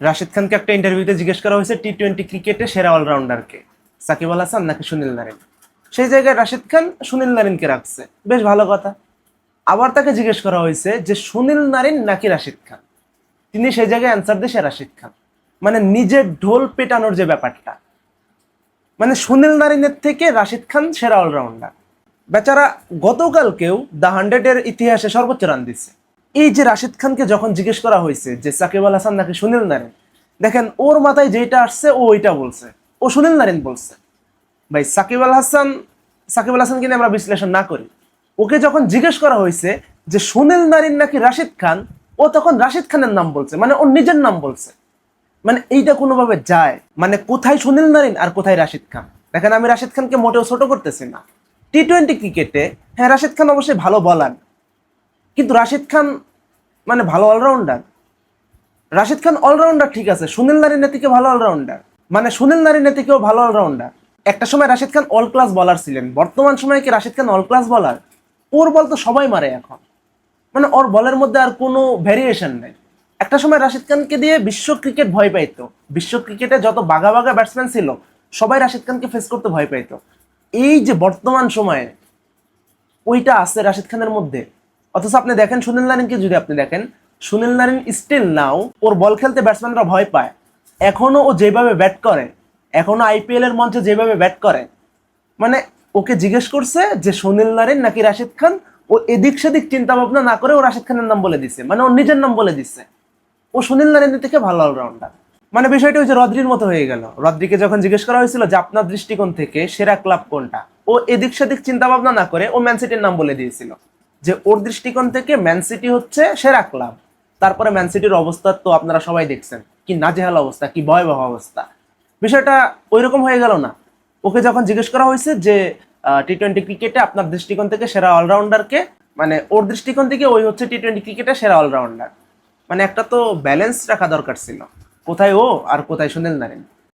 রাশিদ খানকে একটা ইন্টারভিউতে জিজ্ঞেস করা হয়েছে টি টোয়েন্টি ক্রিকেটে সেরা অলরাউন্ডারকে সাকিব আল হাসান নাকি সুনীল নারিন? সেই জায়গায় রাশিদ খান সুনীল নারিনকে রাখছে। বেশ ভালো কথা। আবার তাকে জিজ্ঞেস করা হয়েছে যে সুনীল নারিন নাকি রাশিদ খান? তিনি সেই জায়গায় অ্যান্সার দিয়েছে রাশিদ খান। মানে নিজের ঢোল পেটানোর যে ব্যাপারটা। মানে সুনীল নারিনের থেকে রাশিদ খান সেরা অলরাউন্ডার বেচারা গতকালকেও দ্য হান্ড্রেডের ইতিহাসে সর্বোচ্চ রান দিচ্ছে। এই যে রাশিদ খানকে যখন জিজ্ঞেস করা হয়েছে যে সাকিব আল হাসান নাকি সুনীল নারিন, দেখেন ওর মাথায় যেটা আসছে, ও ওইটা বলছে। ও সুনীল নারিন বলছে। ভাই, সাকিব আল হাসান, সাকিব আল হাসানকে নিয়ে আমরা বিশ্লেষণ না করি। ওকে যখন জিজ্ঞেস করা হয়েছে যে সুনীল নারিন নাকি রাশিদ খান, ও তখন রাশিদ খানের নাম বলছে মানে ওর নিজের নাম বলছে। মানে এইটা কোনোভাবে যায় মানে কোথায় সুনীল নারিন আর কোথায় রাশিদ খান? দেখেন আমি রাশিদ খানকে মোটেও ছোট করতেছি না। টি টোয়েন্টি ক্রিকেটে হ্যাঁ রাশিদ খান অবশ্যই ভালো বলার কিন্তু রাশিদ খান মানে ভালো অলরাউন্ডার। রাশিদ খান অলরাউন্ডার ঠিক আছে, সুনীল নারিনের থেকে ভালো অলরাউন্ডার। মানে সুনীল নারিনের থেকেও ভালো অলরাউন্ডার। একটা সময় রাশিদ খান অল ক্লাস বলার ছিলেন, বর্তমান সময়ে কি রাশিদ খান অল ক্লাস বলার ওর বল তো সবাই মারে এখন। মানে ওর বলের মধ্যে আর কোনো ভ্যারিয়েশন নেই। একটা সময় রাশিদ খানকে দিয়ে বিশ্ব ক্রিকেট ভয় পাইতো। বিশ্ব ক্রিকেটে যত বাঘা বাঘা ব্যাটসম্যান ছিল, সবাই রাশিদ খানকে ফেস করতে ভয় পাইতো। এই যে বর্তমান সময়ে, ওইটা আছে রাশিদ খানের মধ্যে। অথচ আপনি দেখেন সুনীল নারিনকে যদি আপনি দেখেন, সুনীল নারিন স্টিল নাও ওর বল খেলতে ব্যাটসম্যানরা ভয় পায়। এখনও ও যেভাবে ব্যাট করে, এখনও আইপিএল এর মঞ্চে যেভাবে ব্যাট করে মানে ওকে জিজ্ঞেস করছে যে সুনীল নারিন নাকি রাশিদ খান, ও এদিক সেদিক চিন্তা ভাবনা না করে ও রাশিদ খানের নাম বলে দিছে মানে ওর নিজের নাম বলে দিচ্ছে ও সুনীল নারিনের থেকে ভালো অলরাউন্ডার মানে বিষয়টা ওই যে রদ্রির মতো হয়ে গেল। রদ্রিকে যখন জিজ্ঞেস করা হয়েছিল যে আপনার দৃষ্টিকোণ থেকে সেরা ক্লাব কোনটা, ও এদিক সেদিক চিন্তা ভাবনা না করে ও ম্যান সিটির নাম বলে দিয়েছিল। যে ওর দৃষ্টিকোণ থেকে ম্যান সিটি হচ্ছে সেরা ক্লাব। তারপরে ম্যান সিটির অবস্থা তো আপনারা সবাই দেখছেন। কি নাজেহাল অবস্থা, কি ভয়াবহ অবস্থা। বিষয়টা ওইরকম হয়ে গেল না। ওকে যখন জিজ্ঞেস করা হয়েছে যে টি টোয়েন্টি ক্রিকেটে আপনার দৃষ্টিকোণ থেকে সেরা অলরাউন্ডারকে মানে ওর দৃষ্টিকোণ থেকে ওই হচ্ছে টি টোয়েন্টি ক্রিকেটে সেরা অলরাউন্ডার মানে একটা তো ব্যালেন্স রাখা দরকার ছিল। কোথায় ও আর কোথায় সুনীল নারিন?